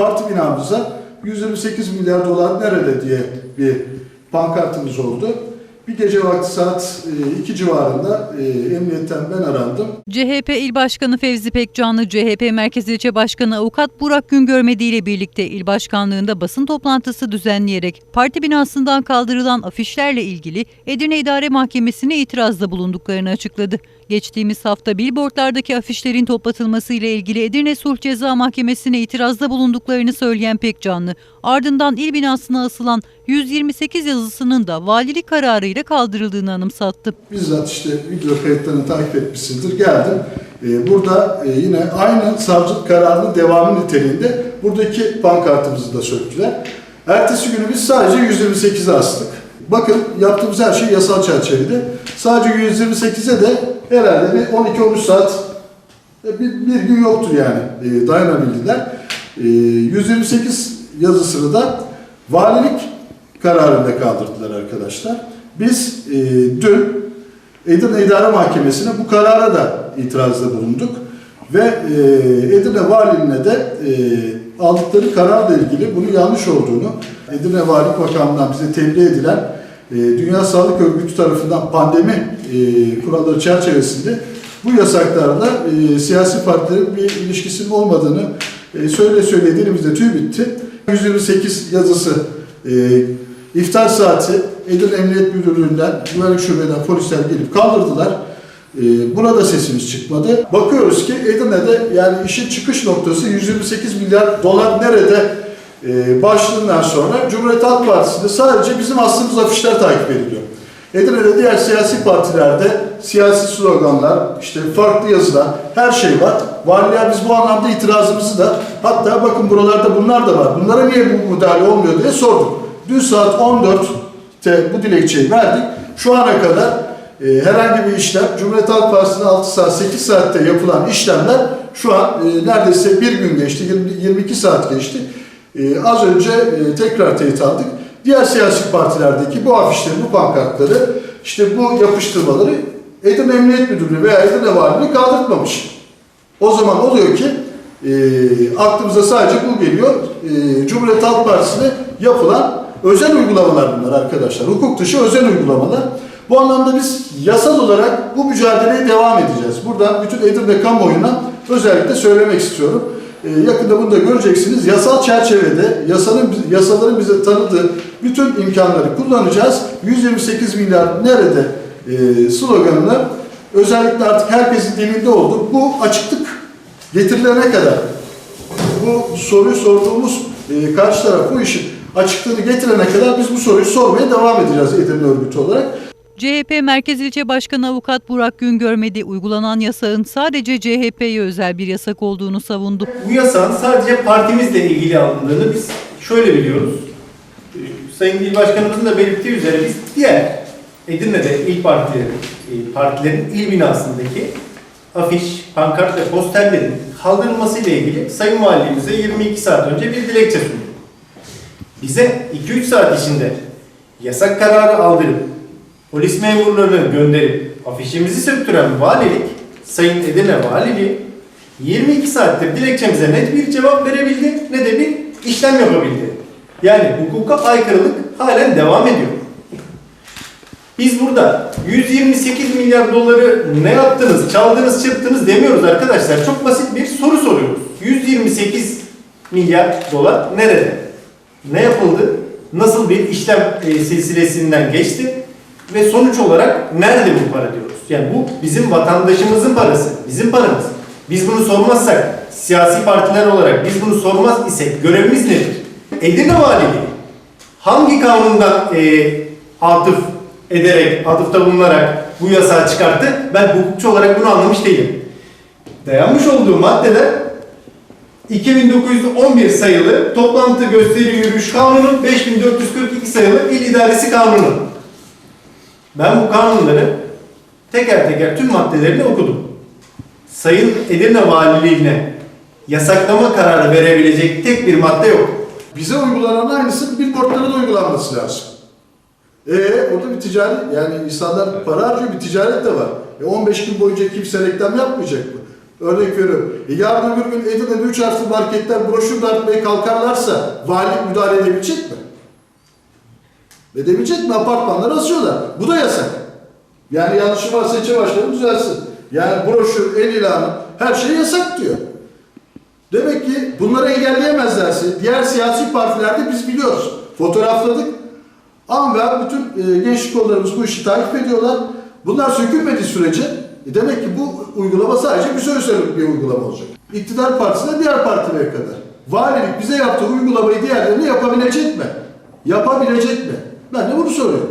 parti binamıza 128 milyar dolar nerede diye bir pankartımız oldu. Bir gece vakti saat 2 civarında e, emniyetten ben arandım. CHP İl Başkanı Fevzi Pekcanlı, CHP Merkez İlçe Başkanı Avukat Burak Güngörmedi ile birlikte il başkanlığında basın toplantısı düzenleyerek parti binasından kaldırılan afişlerle ilgili Edirne İdare Mahkemesi'ne itirazda bulunduklarını açıkladı. Geçtiğimiz hafta billboardlardaki afişlerin toplatılması ile ilgili Edirne Sulh Ceza Mahkemesi'ne itirazda bulunduklarını söyleyen Pekcanlı, ardından il binasına asılan 128 yazısının da valilik kararıyla kaldırıldığını anımsattı. Bizzat işte video kayıtlarını takip etmişsindir. Geldim. Ee, burada e, yine aynı savcılık kararının devamı niteliğinde buradaki pankartımızı da söktüler. Ertesi günü biz sadece 128'e astık. Bakın yaptığımız her şey yasal çerçevede. Sadece 128'e de herhalde bir 12-13 saat e, bir, bir gün yoktur yani e, dayanabildiler. E, 128 yazısını da valilik kararında kaldırdılar arkadaşlar. Biz e, dün Edirne İdare Mahkemesi'ne bu karara da itirazda bulunduk. Ve e, Edirne Valiliğine de e, aldıkları kararla ilgili bunun yanlış olduğunu, Edirne Valilik Bakanlığı'ndan bize tebliğ edilen Dünya Sağlık Örgütü tarafından pandemi e, kuralları çerçevesinde bu yasaklarla e, siyasi partilerin bir ilişkisinin olmadığını e, söyle söyle dilimizde tüy bitti. 128 yazısı iftar saati Edirne Emniyet Müdürlüğü'nden, güvenlik şubeden polisler gelip kaldırdılar. E, buna da sesimiz çıkmadı. Bakıyoruz ki Edirne'de yani işin çıkış noktası 128 milyar dolar nerede e, başlığından sonra Cumhuriyet Halk Partisi'nde sadece bizim astığımız afişler takip ediliyor. Edirne'de diğer siyasi partilerde siyasi sloganlar, işte farklı yazılar, her şey var. Valiliğe biz bu anlamda itirazımızı da hatta bakın buralarda bunlar da var. Bunlara niye bu müdahale olmuyor diye sorduk. Dün saat 14'te bu dilekçeyi verdik. Şu ana kadar e, herhangi bir işlem, Cumhuriyet Halk Partisi'nin 6 saat, 8 saatte yapılan işlemler şu an e, neredeyse bir gün geçti, 20, 22 saat geçti. E, az önce e, tekrar teyit aldık. Diğer siyasi partilerdeki bu afişleri, bu pankartları, işte bu yapıştırmaları Edirne Emniyet Müdürlüğü veya Edirne Valiliği kaldırtmamış. O zaman oluyor ki e, aklımıza sadece bu geliyor. E, Cumhuriyet Halk Partisi'ne yapılan özel uygulamalar bunlar arkadaşlar. Hukuk dışı özel uygulamalar. Bu anlamda biz yasal olarak bu mücadeleye devam edeceğiz. Buradan bütün Edirne kamuoyuna özellikle söylemek istiyorum. Ee, yakında bunu da göreceksiniz. Yasal çerçevede yasanın yasaların bize tanıdığı bütün imkanları kullanacağız. 128 milyar nerede e, sloganını özellikle artık herkesin dilinde oldu. Bu açıklık getirilene kadar bu soruyu sorduğumuz e, karşı taraf bu işin açıklığını getirene kadar biz bu soruyu sormaya devam edeceğiz Edirne örgütü olarak. CHP Merkez İlçe Başkanı Avukat Burak Güngörmedi uygulanan yasağın sadece CHP'ye özel bir yasak olduğunu savundu. Bu yasağın sadece partimizle ilgili alındığını biz şöyle biliyoruz. Ee, Sayın İl Başkanımızın da belirttiği üzere biz diğer Edirne'de il partilerin, e, partilerin il binasındaki afiş, pankart ve posterlerin kaldırılması ile ilgili Sayın Valimize 22 saat önce bir dilekçe sunduk. Bize 2-3 saat içinde yasak kararı aldırıp polis memurlarını gönderip afişimizi söktüren valilik, Sayın Edirne Valiliği 22 saattir dilekçemize net bir cevap verebildi ne de bir işlem yapabildi. Yani hukuka aykırılık halen devam ediyor. Biz burada 128 milyar doları ne yaptınız, çaldınız, çırptınız demiyoruz arkadaşlar. Çok basit bir soru soruyoruz. 128 milyar dolar nerede? Ne yapıldı? Nasıl bir işlem e, silsilesinden geçti? Ve sonuç olarak nerede bu para diyoruz? Yani bu bizim vatandaşımızın parası, bizim paramız. Biz bunu sormazsak, siyasi partiler olarak biz bunu sormaz isek görevimiz nedir? Edirne Valiliği hangi kanundan e, atıf ederek, atıfta bulunarak bu yasağı çıkarttı? Ben hukukçu olarak bunu anlamış değilim. Dayanmış olduğu maddeler 2911 sayılı toplantı gösteri yürüyüş kanunu 5442 sayılı il idaresi kanunu. Ben bu kanunları teker teker tüm maddelerini okudum. Sayın Edirne Valiliğine yasaklama kararı verebilecek tek bir madde yok. Bize uygulanan aynısı billboardlara da uygulanması lazım. E orada bir ticari yani insanlar para harcıyor bir ticaret de var. E 15 gün boyunca kimse reklam yapmayacak mı? Örnek veriyorum. E yarın öbür gün Edirne'de 3 harfli marketler broşür dağıtmaya kalkarlarsa valilik müdahale edebilecek mi? Edebilecek mi? Apartmanları asıyorlar. Bu da yasak. Yani yanlışım varsa ilçe başkanı düzelsin. Yani broşür, el ilanı her şey yasak diyor. Demek ki bunları engelleyemezlerse diğer siyasi partilerde biz biliyoruz. Fotoğrafladık. Ama bütün e, gençlik kollarımız bu işi takip ediyorlar. Bunlar sökülmediği sürece e, demek ki bu uygulama sadece bir söz bir uygulama olacak. İktidar partisine diğer partilere kadar. Valilik bize yaptığı uygulamayı diğerlerine yapabilecek mi? Yapabilecek mi? Ben de bunu soruyorum.